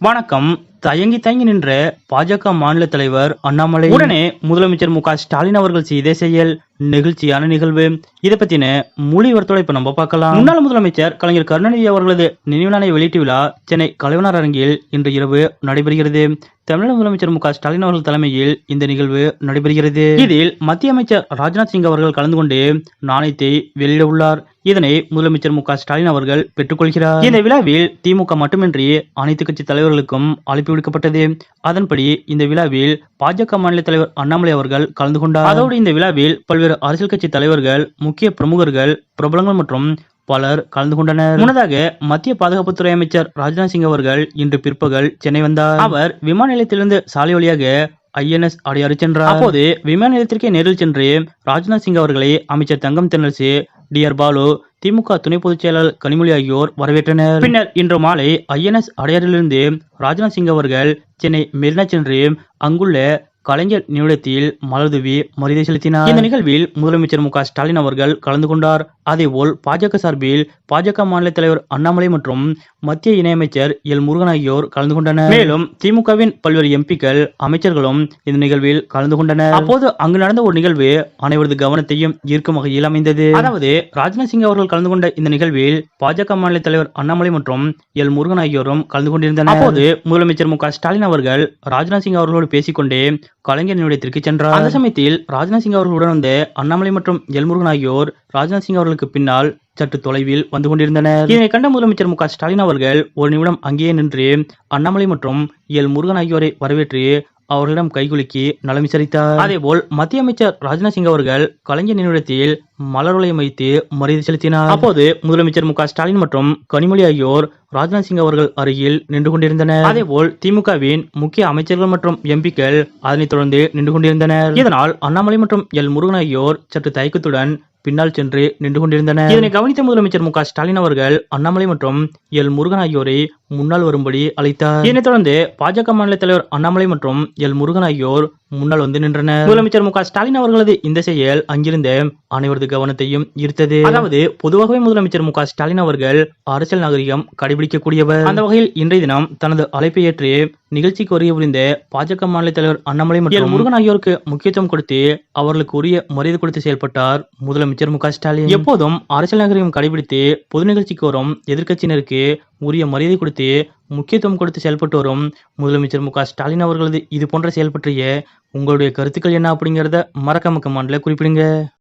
வணக்கம். தயங்கி தயங்கி நின்ற பாஜக மாநில தலைவர் அண்ணாமலை. உடனே முதலமைச்சர் மு ஸ்டாலின் அவர்கள் செய்த செயல் நெகிழ்ச்சியான நிகழ்வு. இதை பத்தின மொழி விவரத்தோட இப்ப நம்ம பார்க்கலாம். முன்னாள் முதலமைச்சர் கலைஞர் கருணாநிதி அவர்களது நினைவு நாளை வெளியீட்டு விழா சென்னை கலைவனார் அரங்கில் இன்று இரவு நடைபெறுகிறது. தமிழக முதலமைச்சர் மு ஸ்டாலின் அவர்கள் தலைமையில் இந்த நிகழ்வு நடைபெறுகிறது. இதில் மத்திய அமைச்சர் ராஜ்நாத் சிங் அவர்கள் கலந்து கொண்டு நாணயத்தை வெளியிட உள்ளார். இதனை முதலமைச்சர் மு ஸ்டாலின் அவர்கள் பெற்றுக்கொள்கிறார். இந்த விழாவில் திமுக மட்டுமின்றி அனைத்து கட்சி தலைவர்களுக்கும் அழைப்பு விடுக்கப்பட்டது. அதன்படி இந்த விழாவில் பாஜக மாநில தலைவர் அண்ணாமலை அவர்கள் கலந்து கொண்டார். அதோடு இந்த விழாவில் பல்வேறு அரசியல் கட்சி தலைவர்கள் முக்கிய பிரமுகர்கள் பிரபலங்கள் மற்றும் பலர் கலந்து கொண்டனர். முன்னதாக மத்திய பாதுகாப்புத்துறை அமைச்சர் ராஜ்நாத் சிங் அவர்கள் இன்று பிற்பகல் சென்னை வந்தார். அவர் விமான நிலையத்திலிருந்து சாலை வழியாக ஐஎன்எஸ் அடையாறு சென்றார். அப்போது விமான நிலையத்திற்கே நேரில் சென்று ராஜ்நாத் சிங் அவர்களை அமைச்சர் தங்கம் தென்னரசு டி ஆர் பாலு திமுக துணை பொதுச் செயலாளர் கனிமொழி ஆகியோர் வரவேற்றனர். பின்னர் இன்று மாலை ஐஎன்எஸ் அடையாறிலிருந்து ராஜ்நாத் சிங் அவர்கள் சென்னை மெரினா சென்று அங்குள்ள கலைஞர் நிமிடத்தில் மலர்தூவி மரியாதை செலுத்தினார். இந்த நிகழ்வில் முதலமைச்சர் மு ஸ்டாலின் அவர்கள் கலந்து கொண்டார். அதேபோல் பாஜக சார்பில் பாஜக மாநில தலைவர் அண்ணாமலை மற்றும் மத்திய இணையமைச்சர் எல் முருகன் ஆகியோர் கலந்து கொண்டனர். மேலும் திமுகவின் பல்வேறு எம்பிக்கள் அமைச்சர்களும் இந்த நிகழ்வில் கலந்து கொண்டனர். அப்போது அங்கு நடந்த ஒரு நிகழ்வு அனைவரது கவனத்தையும் ஈர்க்கும் வகையில் அமைந்தது. அதாவது ராஜ்நாத் சிங் அவர்கள் கலந்து கொண்ட இந்த நிகழ்வில் பாஜக மாநில தலைவர் அண்ணாமலை மற்றும் எல் முருகன் ஆகியோரும் கலந்து கொண்டிருந்தனர். அப்போது முதலமைச்சர் மு ஸ்டாலின் அவர்கள் ராஜ்நாத் சிங் அவர்களோடு பேசிக்கொண்டே கலைஞர் நிலையத்திற்கு சென்றார். அந்த சமயத்தில் ராஜ்நாத் சிங் அவர்களுடன் வந்து அண்ணாமலை மற்றும் எல் முருகன் ஆகியோர் ராஜ்நாத் சிங் அவர்களுக்கு பின்னால் சற்று தொலைவில் வந்து கொண்டிருந்தனர். இதனை கண்ட முதலமைச்சர் மு ஸ்டாலின் அவர்கள் ஒரு நிமிடம் அங்கேயே நின்று அண்ணாமலை மற்றும் எல் முருகன் ஆகியோரை வரவேற்று அவர்களிடம் கைகுலுக்கி நலம் விசாரித்தார். அதேபோல் மத்திய அமைச்சர் ராஜ்நாத் சிங் அவர்கள் கலைஞர் நினைவிடத்தில் மலர் வைத்து மரியாதை செலுத்தினார். அப்போது முதலமைச்சர் மு ஸ்டாலின் மற்றும் கனிமொழி ஆகியோர் ராஜ்நாத் சிங் அவர்கள் அருகில் நின்று கொண்டிருந்தனர். அதேபோல் திமுகவின் முக்கிய அமைச்சர்கள் மற்றும் எம்பிக்கள் அதனைத் தொடர்ந்து நின்று கொண்டிருந்தனர். இதனால் அண்ணாமலை மற்றும் எல் முருகன் ஆகியோர் சற்று தயக்கத்துடன் பின்னால் சென்று நின்று கொண்டிருந்தனர் இதனை கவனித்த முதலமைச்சர் மு ஸ்டாலின் அவர்கள் அண்ணாமலை மற்றும் எல் முருகன் ஆகியோரை முன்னால் வரும்படி அழைத்தார். இதனைத் தொடர்ந்து பாஜக மாநில தலைவர் அண்ணாமலை மற்றும் எல் முருகன் ஆகியோர் முன்னால் வந்து நின்றனர். முதலமைச்சர் மு ஸ்டாலின் அவர்களது இந்த செயல் அங்கிருந்த அனைவரது கவனத்தையும் ஈர்த்தது. அதாவது பொதுவாகவே முதலமைச்சர் மு ஸ்டாலின் அவர்கள் அரசியல் நாகரிகம் கடைபிடிக்கக்கூடியவர். அந்த வகையில் இன்றைய தினம் தனது அழைப்பை ஏற்று நிகழ்ச்சிக்கு வருகை புரிந்த பாஜக மாநில தலைவர் அண்ணாமலை மற்றும் முருகன் ஆகியோருக்கு முக்கியத்துவம் கொடுத்து அவர்களுக்கு உரிய மரியாதை கொடுத்து செயல்பட்டார் முதலமைச்சர். மு க ஸ்டாலின். எப்போதும் அரசியல் நகரையும் கடைபிடித்து பொது நிகழ்ச்சிக்கு வரும் எதிர்க்கட்சியினருக்கு உரிய மரியாதை கொடுத்து முக்கியத்துவம் கொடுத்து செயல்பட்டு வரும் முதலமைச்சர் மு க ஸ்டாலின் அவர்களது இது போன்ற செயல் பற்றிய உங்களுடைய கருத்துக்கள் என்ன அப்படிங்கிறத மறக்காம கமெண்ட்ல குறிப்பிடுங்க.